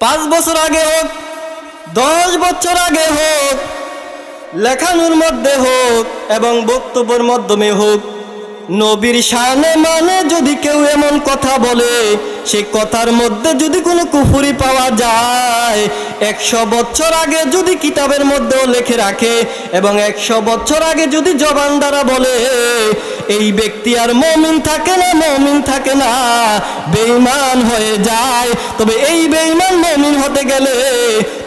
পাঁচ বছর আগে হোক, দশ বছর আগে হোক, লেখানোর মধ্যে হোক এবং বক্তব্যের মাধ্যমে হোক, নবীর সানে মানে যদি কেউ এমন কথা বলে সেই কথার মধ্যে যদি কোনো কুফুরি পাওয়া যায়, একশো বছর আগে যদি কিতাবের মধ্যেও লেখে রাখে এবং একশো বছর আগে যদি জবান দ্বারা বলে, এই ব্যক্তি আর মমিন থাকে না, মমিন থাকে না, বেঈমান হয়ে যায়। তবে এই বেঈমান মমিন হতে গেলে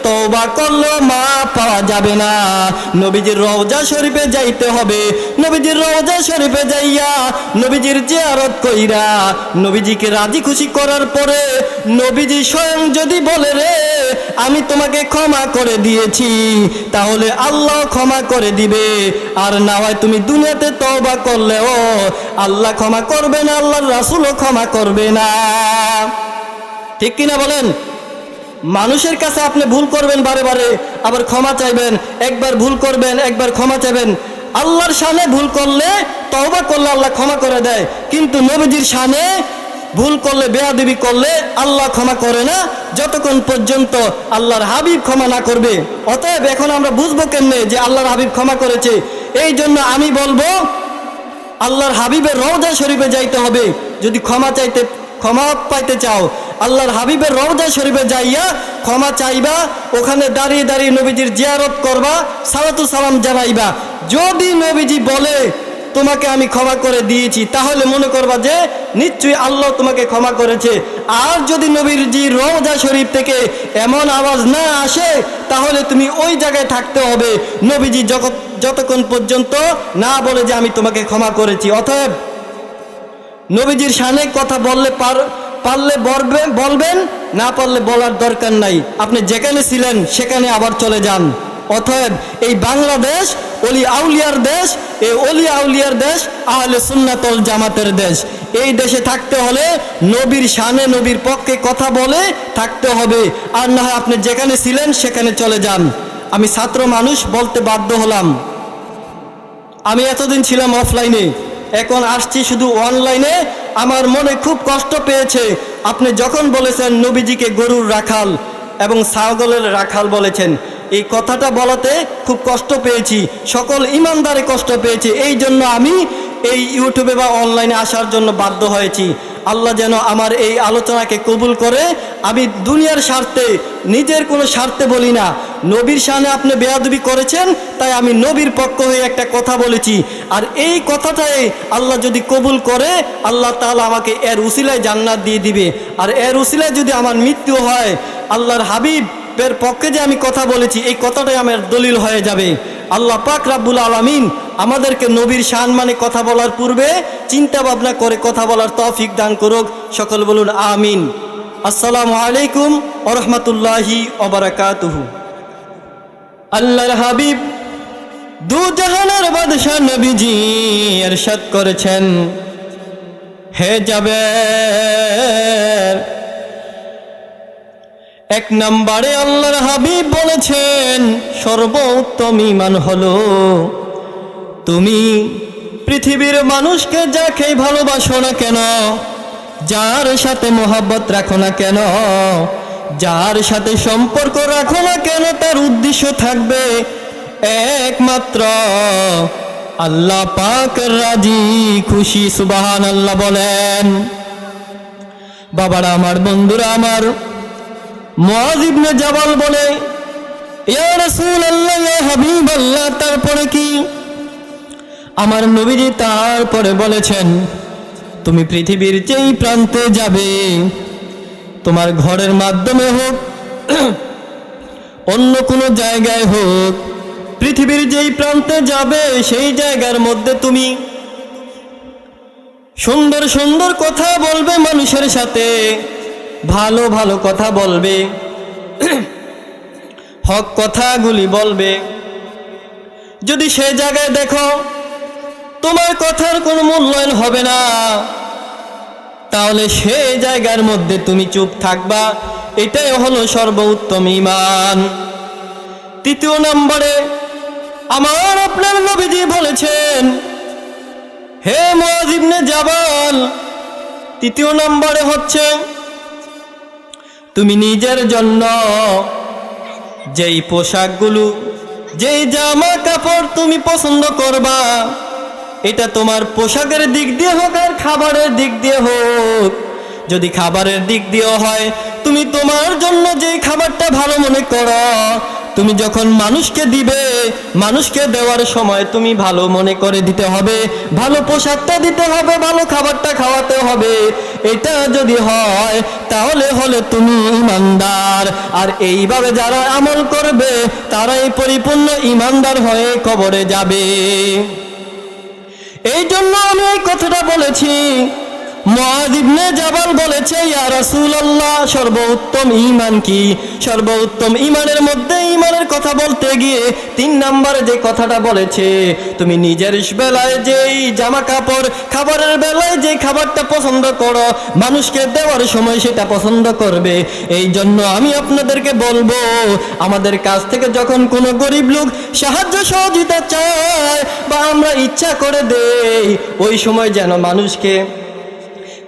তওবা করলেও মা পাওয়া যাবে না। নবীজির রওজা শরীফে যাইতে হবে। নবীজির রওজা শরীফে যাইয়া নবীজির জিয়ারত কইরা নবীজিকে রাজি খুশি করার পরে নবীজি স্বয়ং যদি বলে, রে, আমি তোমাকে ক্ষমা করে দিয়েছি, তাহলে আল্লাহ ক্ষমা করে দিবে। আর না হয় তুমি দুনিয়াতে তওবা করলেও আল্লাহ ক্ষমা করবে না, আল্লাহর রাসূলও ক্ষমা করবে না। ঠিক কিনা বলেন? মানুষের কাছে আপনি ভুল করবেন বারে বারে, আবার ক্ষমা চাইবেন, একবার ভুল করবেন, একবার ক্ষমা চাইবেন। আল্লাহর শানে ভুল করলে, তওবা করলে আল্লাহ ক্ষমা করে দেয়। কিন্তু নবীজির শানে ভুল করলে, বেয়াদবি করলে আল্লাহ ক্ষমা করে না। যতক্ষণ পর্যন্ত আল্লাহর হাবিব ক্ষমা না করবে, অতএব এখন আমরা বুঝব কেমনে যে আল্লাহর হাবিব ক্ষমা করেছে। এই জন্য আমি বলব, আল্লাহর হাবিবের রওজা শরীফে যাইতে হবে। যদি ক্ষমা চাইতে, ক্ষমা পাইতে চাও, আল্লাহর হাবিবের রওজা শরীফে যাইয়া ক্ষমা চাইবা, ওখানে দাঁড়িয়ে দাঁড়িয়ে নবীজির জিয়ারত করবা, সালাতু সালাম জানাইবা। যদি নবীজি বলে তোমাকে আমি ক্ষমা করে দিয়েছি। তাহলে মনে করবা যে, নিশ্চয়ই আল্লাহ তোমাকে ক্ষমা করেছে। আর যদি নবীজি রওজা শরীফ থেকে এমন আওয়াজ না আসে, তাহলে তুমি ওই জায়গায় থাকতে হবে। নবীজি যতক্ষণ পর্যন্ত না বলে যে আমি তোমাকে ক্ষমা করেছি। অতএব নবীজির সানে কথা বললে পার পারলে বলবে বলবেন, না পারলে বলার দরকার নাই। আপনি যেখানে ছিলেন, সেখানে আবার চলে যান। অতএব এই বাংলাদেশ, অলি আউলিয়ার দেশ, এই অলি আউলিয়ার দেশ, আহলে সুন্নাতল জামাতের দেশ। এই দেশে থাকতে হলে নবীর শানে নবীর পক্ষে কথা বলে থাকতে হবে। আর না হয় আপনি যেখানে ছিলেন সেখানে চলে যান। আমি ছাত্র মানুষ বলতে বাধ্য হলাম। আমি এতদিন ছিলাম অফলাইনে এখন আসছি শুধু অনলাইনে আমার মনে খুব কষ্ট পেয়েছে। আপনি যখন বলেছেন, নবীজিকে গরুর রাখাল এবং ছাগলের রাখাল বলেছেন এই কথাটা বলাতে খুব কষ্ট পেয়েছি। সকল ইমানদারে কষ্ট পেয়েছে। এই জন্য আমি এই ইউটিউবে বা অনলাইনে আসার জন্য বাধ্য হয়েছি। আল্লাহ যেন আমার এই আলোচনাকে কবুল করে। আমি দুনিয়ার স্বার্থে, নিজের কোনো স্বার্থে বলি না। নবীর সামনে আপনি বেয়াদবি করেছেন, তাই আমি নবীর পক্ষ হয়ে একটা কথা বলেছি। আর এই কথাটাই আল্লাহ যদি কবুল করে, আল্লাহ তাহলে আমাকে এর উসিলায় জান্নাত দিয়ে দিবে। আর এর উসিলায় যদি আমার মৃত্যু হয়, আল্লাহর হাবিবের পক্ষে যে আমি কথা বলেছি, এই কথাটাই আমার দলিল হয়ে যাবে। আল্লাহ পাক রাব্বুল আলামিন আমাদেরকে নবীর শান মানে কথা বলার পূর্বে চিন্তা ভাবনা করে কথা বলার তৌফিক দান করুক। সকল বলুন, আমিন। আসসালামু আলাইকুম ওরহমতুল্লাহি ওবরাকাতুহু আল্লাহর হাবিব দু জাহানের বাদশাহ নবীজি এরশাদ করেছেন। হে যাবে এক নম্বরে আল্লাহর হাবিব বলেছেন, সর্বোত্তম ইমান হলো, তুমি পৃথিবীর মানুষকে যাকে ভালোবাসো না কেন, যার সাথে মোহাব্বত রাখো না কেন, যার সাথে সম্পর্ক রাখো না কেন, তার উদ্দেশ্য থাকবে একমাত্র আল্লাহ পাক রাজি, খুশি সুবাহান আল্লাহ বলেন। বাবারা, আমার বন্ধুরা, আমার মুআজ ইবনে জাবাল বলে তারপরে কি? আমার নবীজি তারপরে বলেছেন, তুমি পৃথিবীর যেই প্রান্তে যাবে, তোমার ঘরের মাধ্যমে হোক, অন্য কোনো জায়গায় হোক, পৃথিবীর যেই প্রান্তে যাবে, সেই জায়গার মধ্যে তুমি সুন্দর সুন্দর কথা বলবে মানুষের সাথে। ভালো ভালো কথা বলবে। হক কথাগুলি বলবে। যদি সে জায়গায় দেখো, তোমার কথার কোনো মূল্যায়ন হবে না, তাহলে সে জায়গার মধ্যে তুমি চুপ থাকবা। এটাই হলো সর্বোত্তম ইমান তৃতীয় নম্বরে, আমার আপনার নবীজি বলেছেন, হে মজিবনে জাবাল, তৃতীয় নম্বরে হচ্ছে তুমি নিজের জন্য যেই পোশাকগুলো, যেই জামা কাপড় তুমি পছন্দ করবা, এটা তোমার পোশাকের দিক দিয়ে হোক আর খাবারের দিক দিয়ে হোক। যদি খাবারের দিক দিয়ে হয়, তুমি তোমার জন্য যেই খাবারটা ভালো মনে করো তুমি যখন মানুষকে দিবে, মানুষকে দেওয়ার সময় তুমি ভালো মনে করে দিতে হবে, ভালো পোশাকটা দিতে হবে, ভালো খাবারটা খাওয়াতে হবে। এটা যদি হয়, তাহলে হলে তুমি ইমানদার। আর এইভাবে যারা আমল করবে, তারাই পরিপূর্ণ ইমানদার হয়ে কবরে যাবে। এই জন্য আমি এই কথাটা বলেছি মহাদিবনে বলেছে সর্বোত্তম ঈমান কি? সর্বোত্তম ঈমানের মধ্যে কথা বলতে গিয়ে তিন নম্বরে কথাটা বলেছে, তুমি নিজের বেলায় যেই জামা কাপড় খাবারের বেলায় যে খাবারটা পছন্দ করো, মানুষকে দেওয়ার সময় সেটা পছন্দ করবে। এই জন্য আমি আপনাদেরকে বলব, আমাদের কাছ থেকে যখন কোনো গরিব লোক সাহায্য সহযোগিতা চায় বা আমরা ইচ্ছা করে দেই, ওই সময় যেন মানুষকে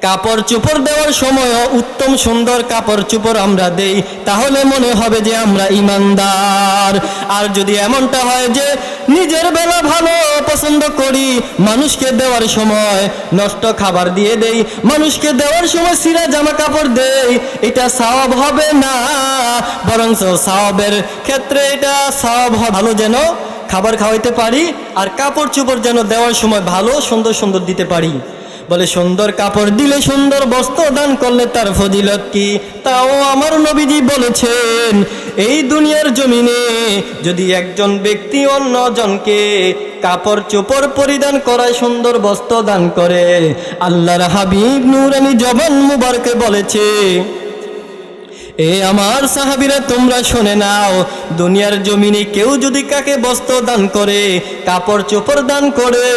কাপড় চুপড় দেওয়ার সময় উত্তম সুন্দর কাপড় চুপড় আমরা দেই, তাহলে মনে হবে যে আমরা ইমানদার। আর যদি এমনটা হয় যে নিজের বেলা ভালো পছন্দ করি, মানুষকে দেওয়ার সময় নষ্ট খাবার দিয়ে দেই, মানুষকে দেওয়ার সময় সিরা জামা কাপড় দেই, এটা সওয়াব হবে না। বরং সওয়াবের ক্ষেত্রে এটা সওয়াব ভালো যেন খাবার খাওয়াইতে পারি, আর কাপড় চুপড় যেন দেওয়ার সময় ভালো, সুন্দর সুন্দর দিতে পারি। বলে, সুন্দর কাপড় দিলে সুন্দর বস্ত্র দান করলে তার ফজিলত কি? তাও আমার নবীজি বলেছেন, এই দুনিয়ার জমিনে যদি একজন ব্যক্তি অন্য জনকে কাপড় চোপড় পরিধান করায় সুন্দর বস্ত্র দান করে, আল্লাহর হাবিব নুরানি জবান মুবারকে বলেছে এ আমার সাহাবিরা, তোমরা শোনে নাও, দুনিয়ার জমিনে কেউ যদি কাকে বস্ত্র দান করে, কাপড় চোপড় দান করে,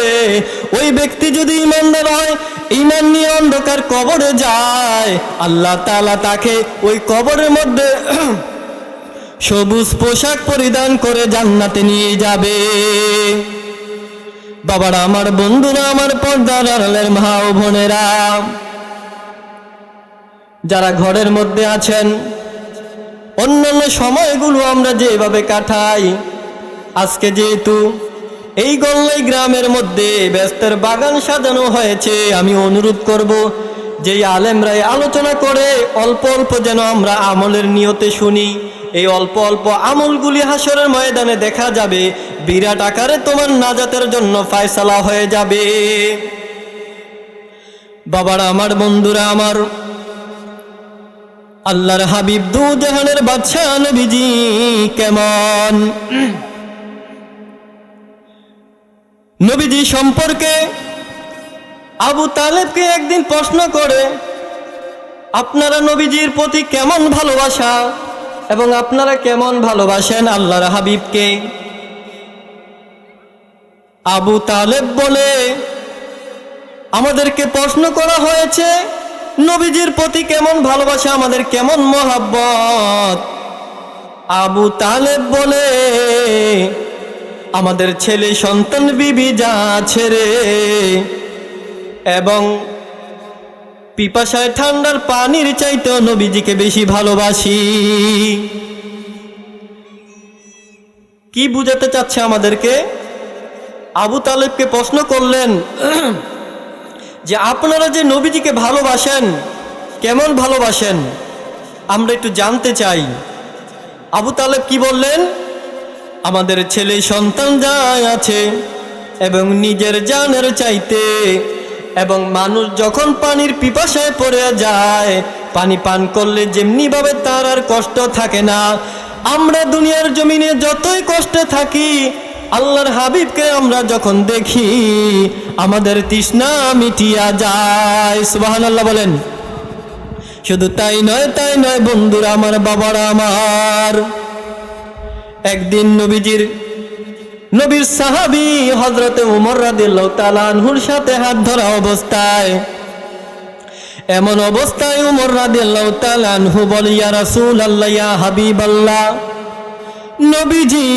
ওই ব্যক্তি যদি ইমানদার হয়, ইমান নিয়ে অন্ধকার কবরে যায়, আল্লাহ তাআলা তাকে ওই কবরের মধ্যে সবুজ পোশাক পরিধান করে জান্নাতে নিয়ে যাবে। বাবারা, আমার বন্ধুরা, আমার পর্দার আড়ালের মা ও বোনেরা যারা ঘরের মধ্যে আছেন, অন্যান্য সময়গুলো আমরা যেভাবে কাটাই, আজকে যেহেতু এই গল্লাই গ্রামের মধ্যে ব্যস্তের বাগান সাজানো হয়েছে, আমি অনুরোধ করব যে আলেমরাই আলোচনা করে অল্প অল্প যেন আমরা আমলের নিয়তে শুনি। এই অল্প অল্প আমলগুলি হাসরের ময়দানে দেখা যাবে, বিরাট আকারে তোমার নাজাতের জন্য ফায়সালা হয়ে যাবে। বাবারা, আমার বন্ধুরা, আমার আল্লাহর হাবিব দু জাহানের বাদশাহ নবীজি কেমন? নবীজি সম্পর্কে আবু তালেবকে একদিন প্রশ্ন করে, আপনারা নবীজির প্রতি কেমন ভালোবাসা এবং আপনারা কেমন ভালোবাসেন আল্লাহর হাবিবকে? আবু তালেব বলে, আমাদেরকে প্রশ্ন করা হয়েছে নবীজির প্রতি কেমন ভালোবাসা, আমাদের কেমন মহাব্বত? আবু তালেব বলে, আমাদের ছেলে সন্তান বিবি যা ছেড়ে এবং পিপাসায় ঠান্ডার পানির চাইতে নবীজিকে বেশি ভালোবাসি। কি বুঝাতে চাচ্ছে আমাদেরকে? আবু তালেবকে প্রশ্ন করলেন যে আপনারা যে নবীজিকে ভালোবাসেন, কেমন ভালোবাসেন, আমরা একটু জানতে চাই। আবু তালেব কি বললেন? আমাদের ছেলে সন্তান যা আছে এবং নিজের জানের চাইতে, এবং মানুষ যখন পানির পিপাসায় পড়ে যায়, পানি পান করলে যেমনিভাবে তার আর কষ্ট থাকে না। আমরা দুনিয়ার জমিনে যতই কষ্টে থাকি আল্লাহর হাবিবকে আমরা যখন দেখি, আমাদের তৃষ্ণা মিটিয়া যায়। সুবাহান আল্লাহ বলেন, শুধু তাই নয় তাই নয় বন্ধুরা, আমার বাবারা আমার। একদিন নবীজির, নবীর সাহাবি হজরতে উমর রাদিল্লাহ তালানহুর সাথে হাত ধরা অবস্থায়, এমন অবস্থায় উমর রাদিল্লাহ তালানহু বলি, ইয়া রাসূল আল্লাহ হাবিব আল্লাহ নবীজি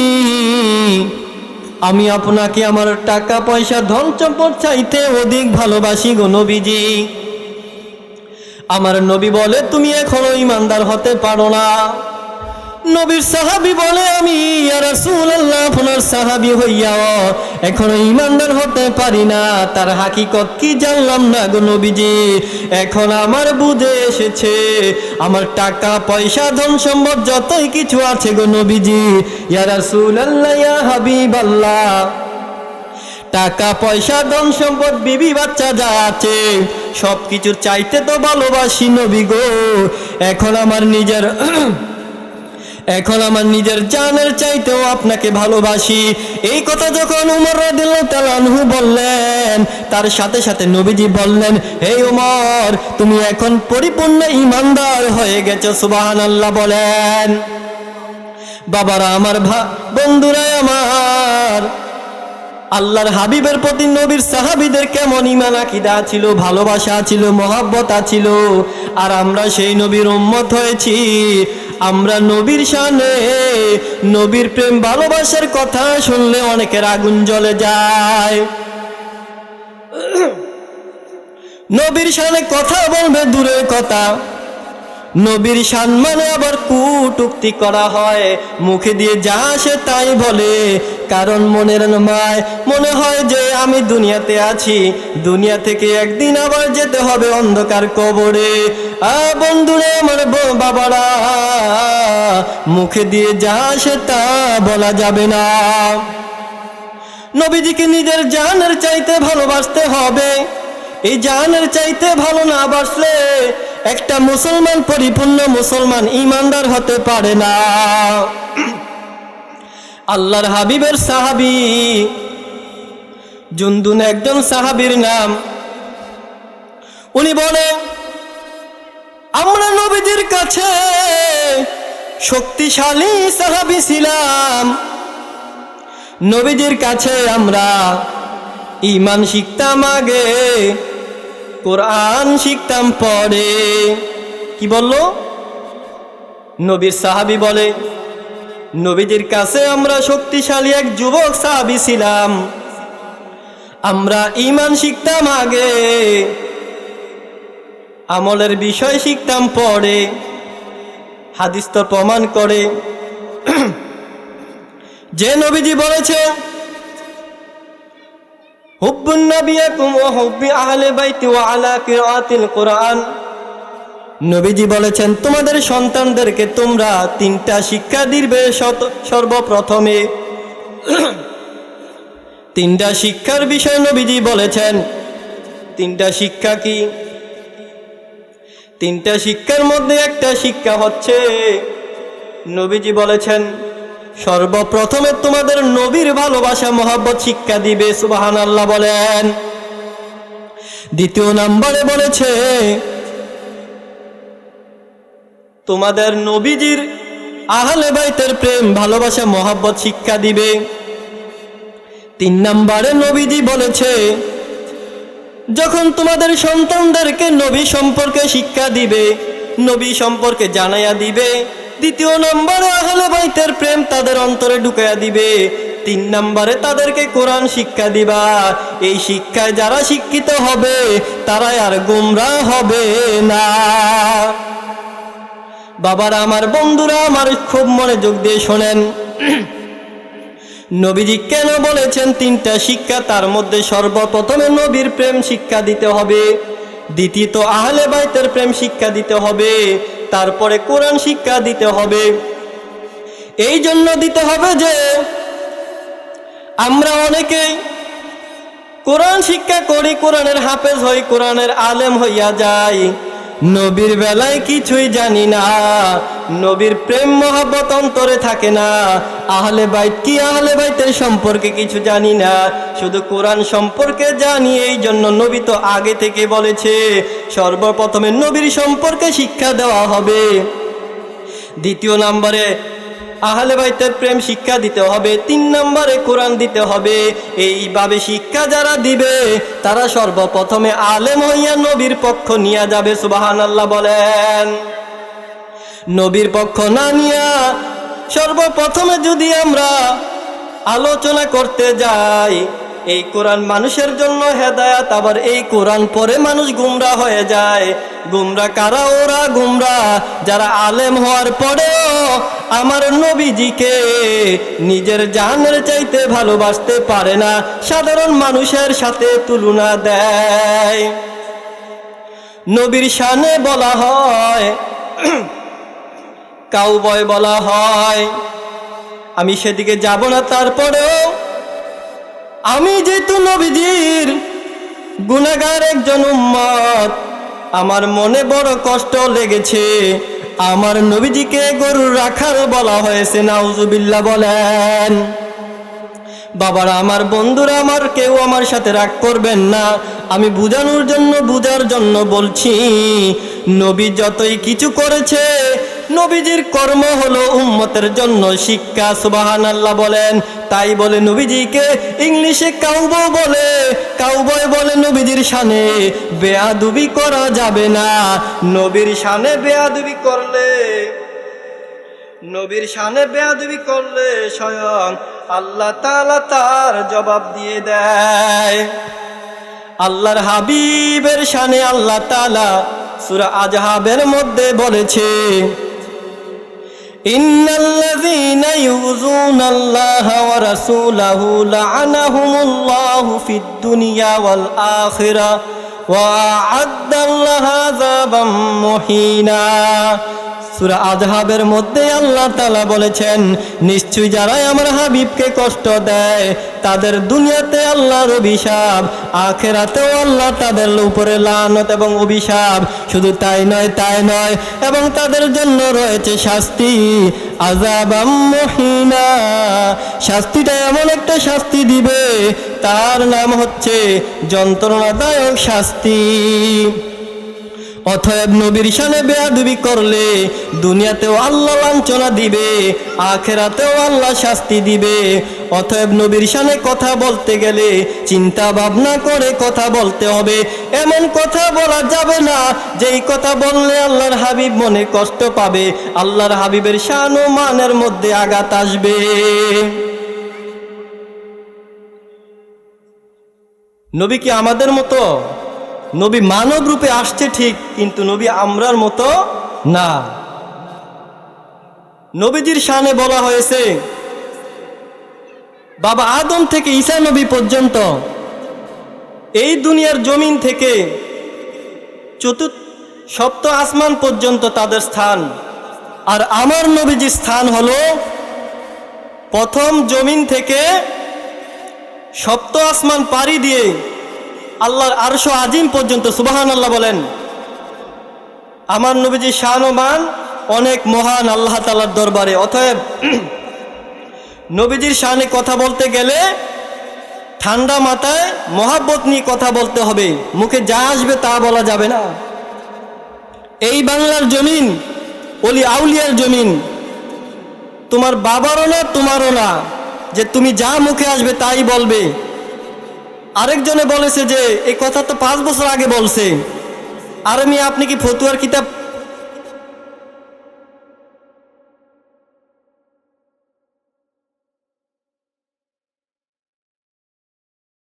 আমি আপনাকে আমার টাকা, পয়সা, ধন, সম্পদ চাইতে অধিক ভালোবাসি গো নবীজি। আমার নবী বলে, তুমি এখনও ইমানদার হতে পারো না। নবীর সাহাবি বলে আমি আপনার সাহাবি হইয়া এখনও ইমানদার হতে পারি না। তার হাকিকত কি জানলাম না গো নবীজি? এখন আমার বুঝে এসেছে, আমার টাকা, পয়সা, ধন সম্পদ যতই কিছু আছে গো নবীজি। ইয়া রাসূলুল্লাহ, ইয়া হাবিবাল্লাহ, টাকা, পয়সা, ধন সম্পদ, বিবি, বাচ্চা যা আছে সব কিছুর চাইতে তো ভালোবাসি নবী গো। এখন আমার নিজের এখন আমার নিজের জানের চাইতেও আপনাকে ভালোবাসি। এই কথা যখন উমর রাদিয়াল্লাহু বললেন, তার সাথে সাথে নবীজি বললেন, হে উমর, তুমি এখন পরিপূর্ণ ইমানদার হয়ে গেছো, সুবহানাল্লাহ বলেন। বাবারা আমার ভা বন্ধুরা আমার আল্লাহর হাবিবের প্রতি নবীর সাহাবিদের কেমন ইমান আকিদা ছিল, ভালোবাসা ছিল, মহাব্বতা ছিল। আর আমরা সেই নবীর উম্মত হয়েছি। আমরা নবীর শানে নবীর প্রেম ভালোবাসার কথা শুনলে অনেকের আগুন জ্বলে যায়। নবীর শানে কথা বলবে দূরের কথা। নবীর সম্মানে আবার কুটুক্তি করা হয়। মুখে দিয়ে যা আসে তাই বলে। কারণ মনের মায়, মনে হয় যে আমি দুনিয়াতে আছি। দুনিয়া থেকে একদিন আবার যেতে হবে অন্ধকার কবরে। আ বন্ধুরে আমার বাবারা, মুখে দিয়ে যা আসে তা বলা যাবে না। নবীজিকে নিজের জানের চাইতে ভালোবাসতে হবে। এই জানের চাইতে ভালো না বাসলে একটা মুসলমান পরিপূর্ণ মুসলমান ইমানদার হতে পারে না। আল্লাহর হাবিবের সাহাবি, জুন্দুন একজন সাহাবীর নাম। উনি বলে আমরা নবীজির কাছে শক্তিশালী সাহাবি ছিলাম। নবীজির কাছে আমরা ইমান শিখতাম আগে। কোরআন শিখতাম পরে। কি বলল? নবীর সাহাবি বলে নবীজির কাছে আমরা শক্তিশালী এক যুবক সাহাবি ছিলাম। আমরা ইমান শিখতাম আগে, আমলের বিষয় শিখতাম পরে। হাদিস তো প্রমাণ করে। যে নবীজি বলেছে ওয়া হুব্বি আহলে বাইতি ওয়া আলা কিরাআতিল কোরআন। নবীজি বলেছেন, তোমাদের সন্তানদেরকে তোমরা তিনটা শিক্ষা দিবে সর্বপ্রথমে। তিনটা শিক্ষার বিষয় নবীজি বলেছেন। তিনটা শিক্ষা কি? তিনটা শিক্ষার মধ্যে একটা শিক্ষা হচ্ছে, নবীজি বলেছেন সর্বপ্রথমে তোমাদের নবীর ভালোবাসা, মহব্বত শিক্ষা দিবে সুবাহান আল্লাহ বলেন। দ্বিতীয় নম্বরে বলেছে, তোমাদের নবীজির আহলে বাইতের প্রেম, ভালোবাসা, মহাব্বত শিক্ষা দিবে। তিন নম্বরে নবীজি বলেছে, যখন তোমাদের সন্তানদেরকে নবী সম্পর্কে শিক্ষা দিবে, নবী সম্পর্কে জানাইয়া দিবে দ্বিতীয় নম্বরে আহলে বাইতের প্রেম তাদের অন্তরে ঢুকাইয়া দিবে। তিন নম্বরে তাদেরকে কোরআন শিক্ষা দিবা। এই শিক্ষায় যারা শিক্ষিত হবে, তারাই আর গুমরা হবে না। বাবারা, আমার বন্ধুরা, আমার খুব মনোযোগ দিয়ে শোনেন। নবীজি কেন বলেছেন তিনটা শিক্ষা? তার মধ্যে সর্বপ্রথমে নবীর প্রেম শিক্ষা দিতে হবে। দ্বিতীয়ত, আহলে বাইতের প্রেম শিক্ষা দিতে হবে। তারপরে কোরআন শিক্ষা দিতে হবে। এই জন্য দিতে হবে যে, আমরা অনেকেই কোরআন শিক্ষা করি, কোরআনের হাফেজ হই, কোরআনের আলেম হইয়া যাই। নবীর বেলায় কিছুই জানি না। নবীর প্রেম মহাব্বত অন্তরে থাকে না। আহলে বাইত কি আহলে বাইতের সম্পর্কে কিছু জানি না। শুধু কোরআন সম্পর্কে জানি, এই জন্য নবী তো আগে থেকে বলেছে, সর্বপ্রথমে নবীর সম্পর্কে শিক্ষা দেওয়া হবে। দ্বিতীয় নম্বরে আহলে বাইতের প্রেম শিক্ষা দিতে হবে, তিন নম্বরে কোরআন দিতে হবে। এইভাবে শিক্ষা যারা দিবে, তারা সর্বপ্রথমে আলেম হইয়া নবীর পক্ষ নিয়ে যাবে সুবাহান আল্লাহ বলেন। নবীর পক্ষ না নিয়া সর্বপ্রথমে যদি আমরা আলোচনা করতে যাই এই কোরআন মানুষের জন্য হেদায়াত, আবার এই কোরআন পরে মানুষ গুমরা হয়ে যায়। গুমরা কারা? ওরা গুমরা। যারা আলেম হওয়ার পরেও আমার নবীজিকে নিজের জানের চাইতে ভালোবাসতে পারে না। সাধারণ মানুষের সাথে তুলনা দেয়। নবীর শানে বলা হয়, কাউবয় বলা হয়, আমি সেদিকে যাব না, তারপরেও আমি যেহেতু নবীজির গুনাগার একজন উম্মত, আমার মনে বড় কষ্ট লেগেছে। আমার নবীজিকে গরু রাখাল বলা হয়েছে, নাউজুবিল্লাহ বলেন। বাবারা, আমার বন্ধুরা, আমার কেউ আমার সাথে রাগ করবেন না। আমি বুঝানোর জন্য, বুঝার জন্য বলছি, নবী যতই কিছু করেছে, নবীজির কর্ম হলো উম্মতের জন্য শিক্ষা সুবাহান আল্লাহ বলেন। তাই বলে নবীজিকে ইংলিশে কাউবো বলে, কাউবয় বলে নবীজির শানে, বেয়াদুবি করা যাবে না। নবীর শানে বেয়াদুবি করলে, নবীর শানে বেয়াদবি করলে স্বয়ং আল্লাহ তাআলা তার জবাব দিয়ে দেয়। আল্লাহর হাবিবের সানে আল্লাহ তাআলা সূরা আজহাবের মধ্যে বলেছে, ইন্নাল্লাযীনা يلعنون الله ورسوله لعنهم الله في الدنيا والآخرة وأعد الله عذابا مهينا সুরা আজহাবের মধ্যে আল্লাহ তালা বলেছেন, নিশ্চয়ই যারাই আমার হাবিবকে কষ্ট দেয়, তাদের দুনিয়াতে আল্লাহর অভিশাপ, আখেরাতেও আল্লাহ তাদের উপরে লানত এবং অভিশাপ, শুধু তাই নয় তাই নয়, এবং তাদের জন্য রয়েছে শাস্তি আজাবাম মহিনা। শাস্তিটা এমন একটা শাস্তি দিবে, তার নাম হচ্ছে যন্ত্রণাদায়ক শাস্তি। অথব নবীর শানে বেয়াদবি করলে দুনিয়াতেও আল্লাহ লাঞ্ছনা দিবে, আখেরাতেও আল্লাহ শাস্তি দিবে। অথব নবীর শানে কথা বলতে গেলে চিন্তা ভাবনা করে কথা বলতে হবে। এমন কথা বলা যাবে না, যেই কথা বললে আল্লাহর হাবিব মনে কষ্ট পাবে, আল্লাহর হাবিবের শান ও মানের মধ্যে আঘাত আসবে। নবী কি আমাদের মতো নবী মানব রূপে আসছে ঠিক, কিন্তু নবী আমরার মতো না। নবীজির শানে বলা হয়েছে, বাবা আদম থেকে ঈসা নবী পর্যন্ত এই দুনিয়ার জমিন থেকে চতুর্থ, সপ্ত আসমান পর্যন্ত তাদের স্থান। আর আমার নবীজির স্থান হলো প্রথম জমিন থেকে সপ্ত আসমান পাড়ি দিয়ে আল্লাহর আরশো আজিম পর্যন্ত সুবাহান আল্লাহ বলেন, আমার নবীজি শাহনমান অনেক মহান আল্লাহ তালার দরবারে। অতএব, নবীজির শানে কথা বলতে গেলে ঠান্ডা মাথায় মহাব্বত নিয়ে কথা বলতে হবে। মুখে যা আসবে তা বলা যাবে না। এই বাংলার জমিন, অলি আউলিয়ার জমিন, তোমার বাবারও না, তোমারও না। যে তুমি যা মুখে আসবে তাই বলবে। আরেকজনে বলেছে যে এই কথা তো পাঁচ বছর আগে বলছে। আর আমি, আপনি কি ফতুয়ার কিতাব